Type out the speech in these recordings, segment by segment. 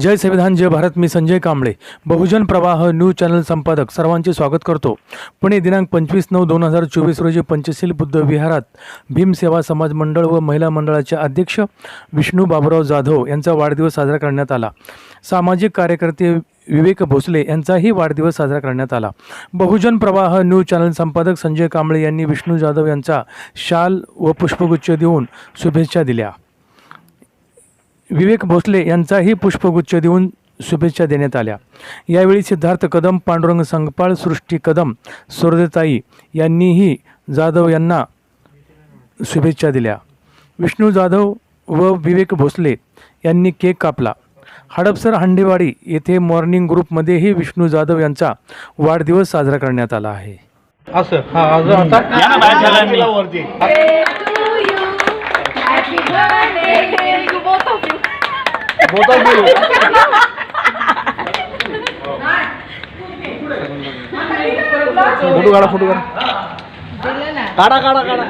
जय संविधान जय भारत मी संजय कांबळे. बहुजन प्रवाह news channel संपादक सर्वांचे स्वागत करतो. पुणे दिनांक पंचवीस नऊ दोन हजार चोवीस रोजी पंचशील बुद्ध विहारात भीमसेवा समाज मंडळ व महिला मंडळाचे अध्यक्ष विष्णू बाबुराव जाधव यांचा वाढदिवस साजरा करण्यात आला. सामाजिक कार्यकर्ते विवेक भोसले यांचाही वाढदिवस साजरा करण्यात आला. बहुजन प्रवाह न्यूज चॅनल संपादक संजय कांबळे यांनी विष्णू जाधव यांचा शाल व पुष्पगुच्छ देऊन शुभेच्छा दिल्या. विवेक भोसले यांचाही पुष्पगुच्छ देऊन शुभेच्छा देण्यात आल्या. यावेळी सिद्धार्थ कदम पांडुरंग संगपाळ सृष्टी कदम सुरदेताई यांनीही जाधव यांना शुभेच्छा दिल्या. विष्णू जाधव व विवेक भोसले यांनी केक कापला. हडपसर हांडेवाडी येथे मॉर्निंग ग्रुपमध्येही विष्णू जाधव यांचा वाढदिवस साजरा करण्यात आला आहे. असं बोटा घेऊ फोटो काढा. फोटो काढा काढा. काढा काढा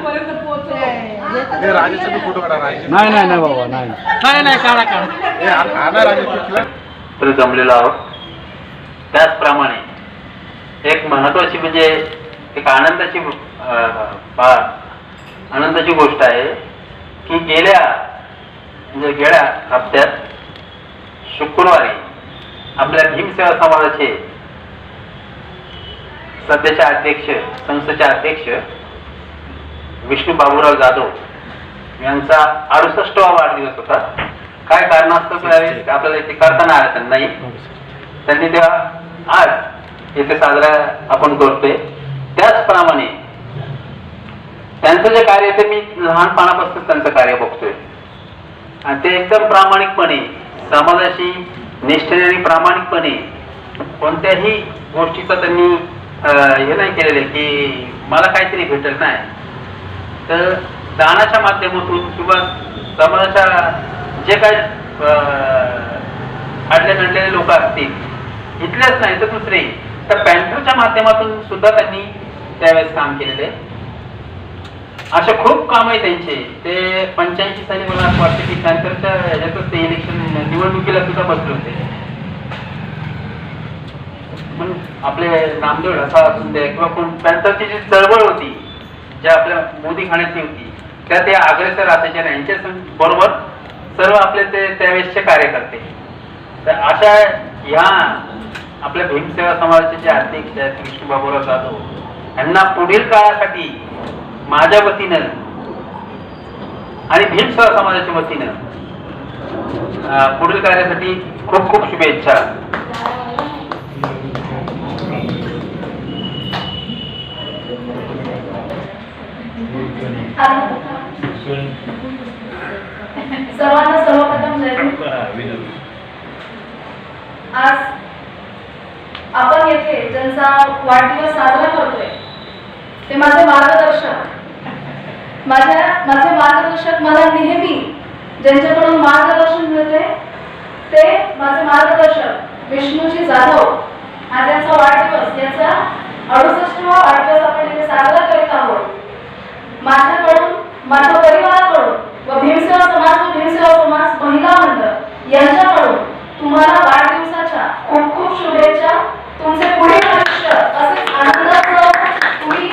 नाही नाही नाही बाबा नाही. नाही नाही काढा काढा. तर जमलेलो आहोत. त्याचप्रमाणे एक महत्वाची म्हणजे एक आनंदाची आनंदाची गोष्ट आहे की गेल्या म्हणजे गेल्या हप्त्यात शुक्रवारी आपल्या भीमसेवा समाजाचे सध्याचे अध्यक्ष संस्थेचे अध्यक्ष विष्णू बाबूराव जाधव यांचा अडुसष्टवा वाढदिवस होता. काय कारणास्तव आपल्याला इथे करता नाही आलं नाही. त्यांनी तेव्हा आज इथे साजरा आपण करतोय. त्याचप्रमाणे त्यांचं जे कार्य ते मी लहानपणापासून त्यांचं कार्य बघतोय. आणि ते एकदम प्रामाणिकपणे समाजाशी निष्ठेने आणि प्रामाणिकपणे कोणत्याही गोष्टीचा त्यांनी हे नाही केलेलं की मला काहीतरी भेटत नाही तर दानाच्या माध्यमातून किंवा समाजाच्या जे काही अडले नडलेले लोक असतील इथलेच नाही तर दुसरे तर पॅन्थरच्या माध्यमातून सुद्धा त्यांनी त्यावेळेस काम केलेले आहे. असे खूप काम आहे त्यांचे. ते पंच्याऐंशी साली मला असं वाटतं की त्यानंतरच्या ह्याच्यातच ते इलेक्शन निवडणुकीला सुद्धा बसले होते. पण आपले नामदेव ढसा असून दे किंवा कोण पॅन्थरची जी चळवळ होती ज्या आपल्या मोदी खाण्याची होती त्या ते अग्रेसर असायच्या यांच्या बरोबर सर्व आपले ते त्यावेळेसचे कार्यकर्ते. तर अशा ह्या आपल्या भीमसेवा समाजाचे जे अध्यक्ष आहेत विष्णू बाबूराव जाधव यांना पुढील काळासाठी माझ्या वतीनं आणि भीमसेवा समाजाच्या वतीनं पुढील कार्यासाठी खूप खूप शुभेच्छा. सर्वांना सर्वप्रथम जय हिंद. आज आपण येथे ज्यांचा वाढदिवस साजरा करतोय. ते माझे मार्गदर्शक माझ्या माझे मार्गदर्शक मला नेहमी ज्यांच्याकडून मार्गदर्शन मिळते ते माझे मार्गदर्शक विष्णूजी जाधव. आज यांचा वाढदिवस याचा अडुसष्टवा वाढदिवस आपण इथे साजरा करीत आहोत. माझ्याकडून माझ्या परिवाराकडून व भीमसेवा समाज व भीमसेवा समाज महिला मंडळ यांच्याकडून तुम्हाला वाढ खूप खूप शुभेच्छा तुमचे पुढील आयुष्य असेच आनंदाचं तुम्ही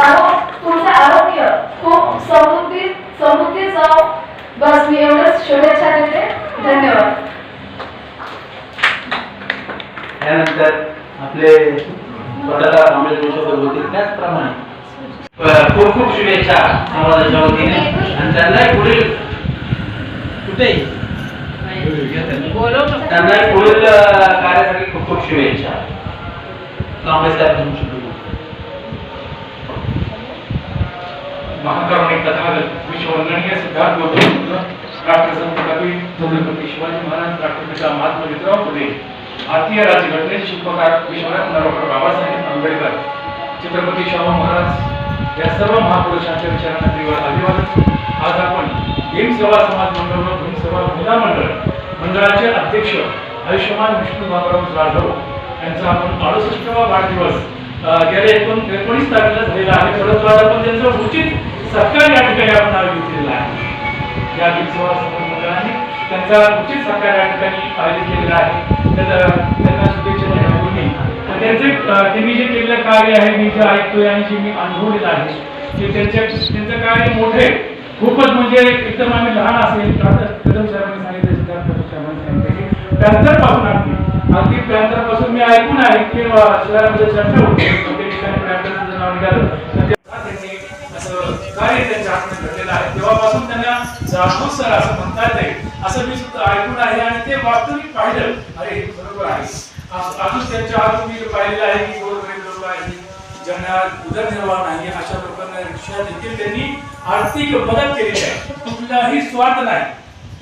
आरो- तुमचे आरोग्य खूप समृद्धी समृद्धी जाओ बस मी एवढंच शुभेच्छा देते धन्यवाद त्यानंतर आपले स्वतःला कांबळे जोशी होतील त्याचप्रमाणे. खूप खूप शुभेच्छा समाजाच्या वतीने. आणि त्यांनाही पुढील कुठे त्यांनाही पुढील कार्यासाठी खूप खूप शुभेच्छा. काँग्रेस साहेब तुमची तथागत विश्ववंदनीय सिद्धार्थ गौतम पुत्र डॉक्टर संत कबीर छत्रपती शिवाजी महाराज डॉक्टर पिता महात्मा ज्योतिराव फुले भारतीय राज्यघटनेचे शिल्पकार विश्वनाथ डॉक्टर बाबासाहेब आंबेडकर छत्रपती शाहू महाराज या सर्व महापुरुषांच्या विचारांना तीव्र अभिवादन. आज आपण भीमसेवा समाज मंडळ व भीमसेवा महिला मंडळ मंडळाचे अध्यक्ष आयुष्यमान विष्णू बाबाराव जाधव यांचा आपण अडुसष्टवा वाढदिवस अ, गेल्या एकोण एकोणीस तारखेला झालेला आहे. परंतु आज आपण त्यांचा उचित सत्कार या ठिकाणी आपण आयोजित केलेला आहे. या भीमसेवा समाज मंडळाने त्यांचा उचित सत्कार या ठिकाणी आयोजित केलेला आहे. त्यांना शुभेच्छा देण्यापूर्वी त्यांचे त्यांनी जे केलेलं कार्य आहे मी जे ऐकतोय आणि जे मी अनुभवलेलं आहे ते त्यांच्या त्यांचं कार्य मोठे खूपच म्हणजे एकदम आम्ही लहान असेल कदम साहेबांनी सांगितलं सिद्धार्थ कदम साहेबांनी सांगितलं की पॅन्थरपासून अगदी अगदी पॅन्थर मी ऐकून आहे की शहरामध्ये चर्चा होती. त्या ठिकाणी पॅन्थरचं नाव निघालं कार्य त्यांच्या हातात घडलेलं आहे. तेव्हापासून त्यांना जाणून सर असं म्हणता येईल असं मी सुद्धा ऐकून आहे आणि ते वास्तविक पाहिलं. अरे बरोबर आहे. अजून त्यांच्या हातून मी पाहिलेलं आहे की गोरगरीब लोक आहेत ज्यांना उदरनिर्वाह नाही अशा लोकांना रिक्षा देखील त्यांनी आर्थिक मदत केलेली आहे. कुठलाही स्वार्थ नाही.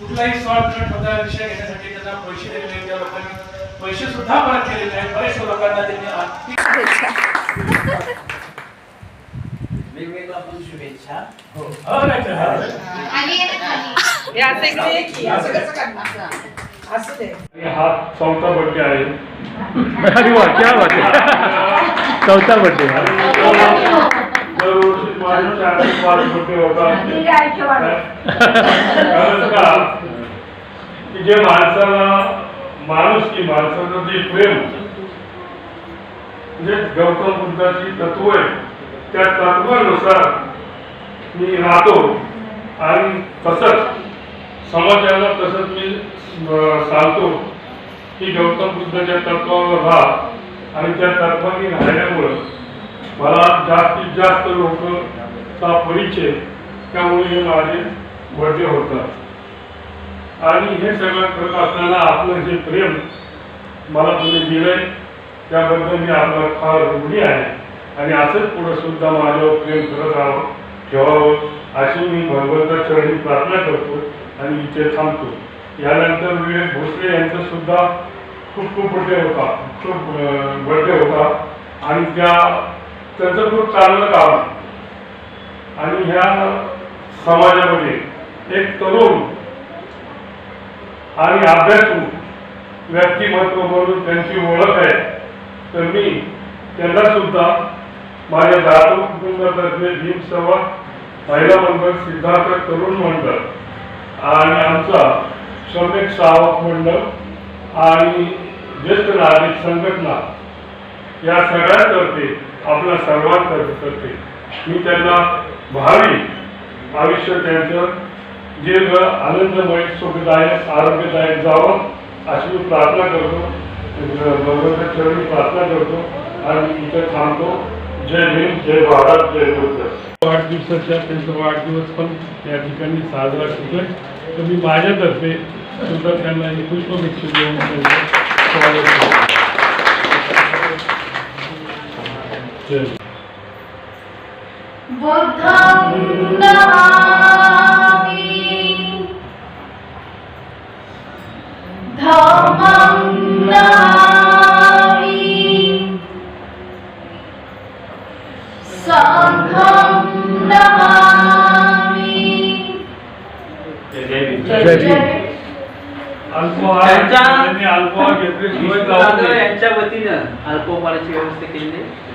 कुठलाही स्वार्थ न ठेवता रिक्षा घेण्यासाठी त्यांना पैसे दिलेले त्या लोकांनी पैसे सुद्धा परत केलेले आहेत. बरेचशा लोकांना त्यांनी आर्थिक वेगवेगळ्या पण शुभेच्छा. हो, हा. चौथा बड्डे आहे अरे वा क्या बात आहे चौथा बर्थडे दरवर्षी माझे चार ते. पाच बड्डे होतात कारण का की जे माणसाला माणूस की माणसाचं जे प्रेम म्हणजे गौतम बुद्धाची तत्व आहे त्या तत्वानुसार मी राहतो. आणि तसंच समाजाला तसंच मी सांगतो की गौतम बुद्धाच्या तत्वावर राहा. आणि त्या तत्वाने राहिल्यामुळं मला जास्तीत जास्त लोकांचा परिचय त्यामुळे हे माझे बर्थडे होतात. आणि हे सगळं करत असताना आपलं जे प्रेम मला तुम्ही दिलंय त्याबद्दल मी आपला फार ऋणी आहे. आणि असंच पुढं सुद्धा माझ्यावर प्रेम करत राहावं ठेवावं अशी मी भगवंता प्रार्थना करतो आणि इथे थांबतो. यानंतर विवेक भोसले यांचा सुद्धा खूप खूप बर्थडे होता खूप बर्थडे होता. आणि त्या त्यांचं खूप चांगलं काम. आणि ह्या समाजामध्ये एक तरुण आणि अभ्यासू व्यक्तिमत्व म्हणून त्यांची ओळख आहे. तर मी त्यांना सुद्धा माझ्या दातू कुटुंबातर्फे भीम सेवा महिला मंडळ सिद्धार्थ तरुण मंडळ आणि आमचा श्रमिक सावक मंडळ आणि ज्येष्ठ नागरिक संघटना या सगळ्यांतर्फे आपला सर्वांतर्फे मी त्यांना भावी आयुष्य त्यांचं दीर्घ आनंदमय सुखदायक आरोग्यदायक जावं अशी मी प्रार्थना करतो. भगवंत चरणी प्रार्थना करतो आणि इथं थांबतो. जय भीम जय भारत जय वाढदिवसाच्या त्यांचा वाढदिवस पण या ठिकाणी साजरा करतोय. तर मी माझ्यातर्फे सुद्धा त्यांना हे पुष्पवृक्ष देऊन त्यांचं स्वागत जय धम्मं यांच्या वतीनं अल्पोपाराची व्यवस्था केलेली आहे.